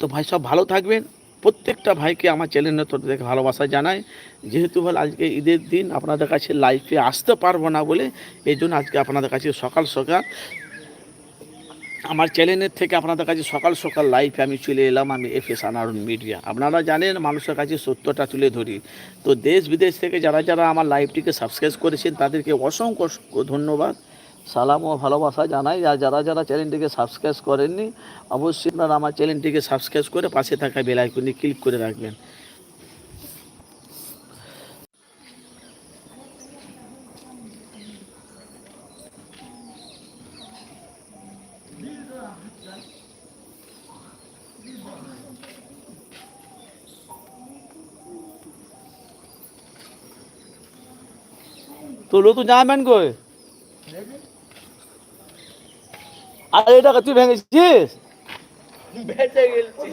তো ভাই, সব ভালো থাকবেন। প্রত্যেকটা ভাইকে আমার চ্যানেলের তরফ থেকে ভালোবাসা জানাই। যেহেতু বল আজকে ঈদের দিন, আপনাদের কাছে লাইফে আসতে পারব না বলে এই জন্য আজকে আপনাদের কাছে সকাল সকাল আমার চ্যানেলের থেকে আপনাদের কাছে সকাল সকাল লাইফে আমি চলে এলাম, আমি এফ এস আনারুন মিডিয়া আপনারা জানেন, মানুষের কাছে সত্যটা তুলে ধরি। তো দেশ বিদেশ থেকে যারা যারা আমার লাইভটিকে সাবস্ক্রাইব করেছেন, তাদেরকে অসংখ্য ধন্যবাদ। সালাম ও ভালোবাসা জানাই। আর যারা যারা চ্যানেলটিকে সাবস্ক্রাইব করেননি, অবশ্যই আপনারা আমার চ্যানেলটিকে সাবস্ক্রাইব করে পাশে থাকা বেল আইকনে ক্লিক করে রাখবেন। তো নতুন জামা প্যান্ট কই? আর এটা তুই ভেঙেছিস? বেঁচে গেছি।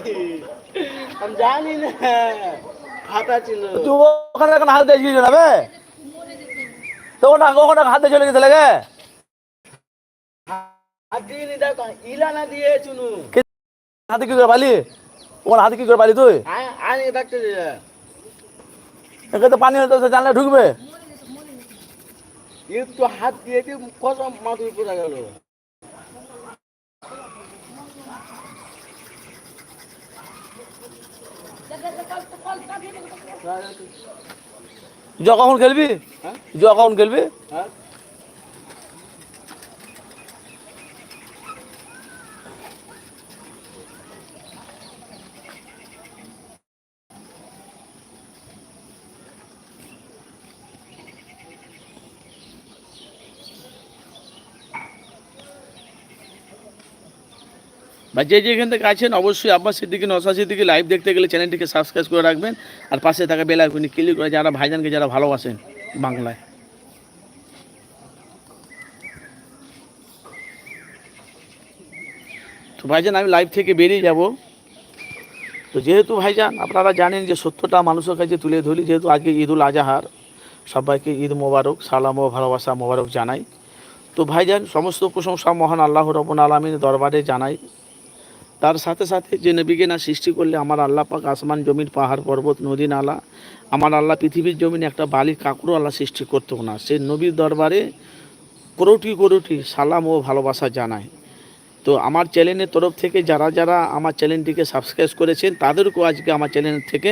আমি জানি না। ছিল। তুই ওখানে এখন হাতে দিয়ে যাবে তো ওখানে ওখানে হাতে চলে গেছে লাগে? দিয়ে হাতে কি করে পালি? ওখানে হাতে কি করে পালি তুই? এখানে তো পানি জানলে ঢুকবে। তো হাত দিয়ে দিয়ে কত মাথুর পড়ে গেল। জুয়া কখন খেলবি? হ্যাঁ? কখন খেলবি? বা যে যেখান থেকে আছেন, অবশ্যই আব্বাস সিদ্দিকি নসা সিদ্দিকি লাইভ দেখতে গেলে চ্যানেলটিকে সাবস্ক্রাইব করে রাখবেন। আর পাশে থাকা বেল আইকনে ক্লিক করে যারা ভাইজানকে যারা ভালোবাসেন বাংলায়। তো ভাইজান, আমি লাইভ থেকে বেরিয়ে যাব। তো যেহেতু ভাইজান, আপনারা জানেন যে সত্যটা মানুষের কাছে তুলে ধরি, যেহেতু আজকে ঈদুল আজাহার, সবাইকে ঈদ মোবারক, সালাম ও ভালোবাসা মোবারক জানাই। তো ভাইজান, সমস্ত প্রশংসা মহান আল্লাহ রবন আলমীর দরবারে জানাই। তার সাথে সাথে যে নবীকে না সৃষ্টি করলে আমার আল্লাহ পাক আসমান জমির পাহাড়, পর্বত, নদী, নালা, আমার আল্লাহ পৃথিবীর জমিনে একটা বালি, কাঁকড়ও আল্লাহ সৃষ্টি করতো না। সে নবীর দরবারে কোটি কোটি সালাম ও ভালোবাসা জানায়। তো আমার চ্যানেলের তরফ থেকে যারা যারা আমার চ্যানেলটিকে সাবস্ক্রাইব করেছেন, তাদেরকেও আজকে আমার চ্যানেল থেকে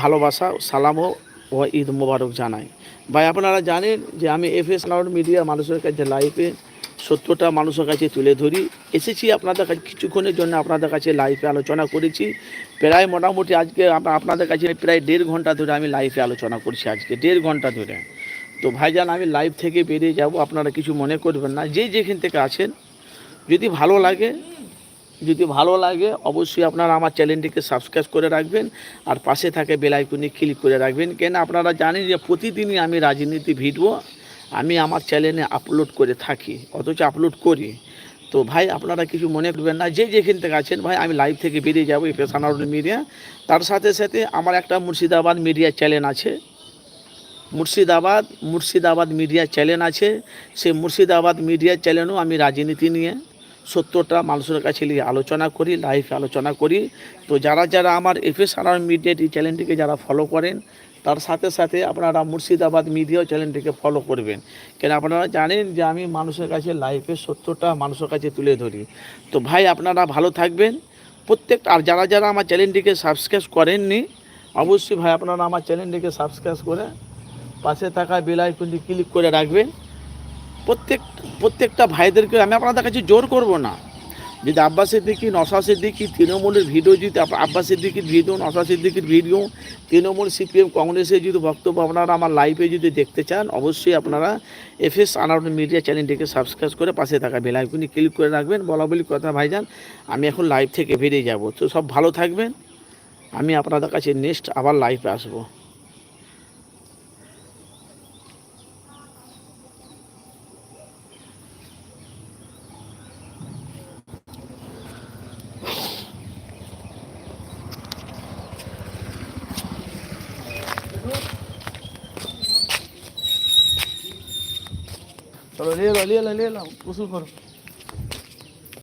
ভালোবাসা, সালাম ও ঈদ মোবারক জানাই। ভাই, আপনারা জানেন যে আমি এফ এস মিডিয়া মানুষের কাছে লাইভে সত্যটা মানুষের কাছে তুলে ধরি। এসেছি আপনাদের কাছে কিছুক্ষণের জন্য আপনাদের কাছে লাইভে আলোচনা করেছি। প্রায় মোটামুটি আজকে আপনাদের কাছে প্রায় দেড় ঘণ্টা ধরে আমি লাইফে আলোচনা করছি আজকে, দেড় ঘণ্টা ধরে। তো ভাইজান, আমি লাইভ থেকে বেরিয়ে যাব, আপনারা কিছু মনে করবেন না। যে যেখান থেকে আছেন, যদি ভালো লাগে, যদি ভালো লাগে, অবশ্যই আপনারা আমার চ্যানেলটিকে সাবস্ক্রাইব করে রাখবেন আর পাশে থাকে বেলাইকনে ক্লিক করে রাখবেন। কেন আপনারা জানেন যে প্রতিদিনই আমি রাজনীতি ভিডিও আমি আমার চ্যানেলে আপলোড করে থাকি, অথচ আপলোড করি। তো ভাই, আপনারা কিছু মনে করবেন না, যে যেখান থেকে আছেন ভাই, আমি লাইভ থেকে বেরিয়ে যাব পেশানার মিডিয়া তার সাথে সাথে আমার একটা মুর্শিদাবাদ মিডিয়া চ্যানেল আছে। মুর্শিদাবাদ মুর্শিদাবাদ মিডিয়া চ্যানেল আছে। সেই মুর্শিদাবাদ মিডিয়া চ্যানেলও আমি রাজনীতি নিয়ে সত্যটা মানুষের কাছে নিয়ে আলোচনা করি লাইভ আলোচনা করি। তো যারা যারা আমার এফএস আর মিডিয়া এই চ্যানেলটিকে যারা ফলো করেন তার সাথে সাথে আপনারা মুর্শিদাবাদ মিডিয়া চ্যানেলটিকে ফলো করবেন। কেন আপনারা জানেন যে আমি মানুষের কাছে লাইফের সত্যটা মানুষের কাছে তুলে ধরি। তো ভাই, আপনারা ভালো থাকবেন। প্রত্যেক আর যারা যারা আমার চ্যানেলটিকে সাবস্ক্রাইব করেননি, অবশ্যই ভাই আপনারা আমার চ্যানেলটিকে সাবস্ক্রাইব করে পাশে থাকা বেল আইকনটি ক্লিক করে রাখবেন। প্রত্যেক প্রত্যেকটা ভাইদেরকে আমি আপনাদের কাছে জোর করব না। যদি আব্বাস সিদ্দিকি নশা সিদ্দিকি, তৃণমূলের ভিডিও যদি আব্বাস সিদ্দিকির ভিডিও নশা সিদ্দিকির ভিডিও, তৃণমূল সিপিএম কংগ্রেসের যদি বক্তব্য আপনারা আমার লাইভে যদি দেখতে চান, অবশ্যই আপনারা এফএস আনাউট মিডিয়া চ্যানেলটিকে সাবস্ক্রাইব করে পাশে থাকা বেল আইকনে ক্লিক করে রাখবেন। বলা বলি কথা, ভাইজান, আমি এখন লাইভ থেকে বেরিয়ে যাব। তো সব ভালো থাকবেন। আমি আপনাদের কাছে নেক্সট আবার লাইভে আসব। চলো নিয়ে এলো নিয়ে এলো নিয়ে এলাম উসুল করো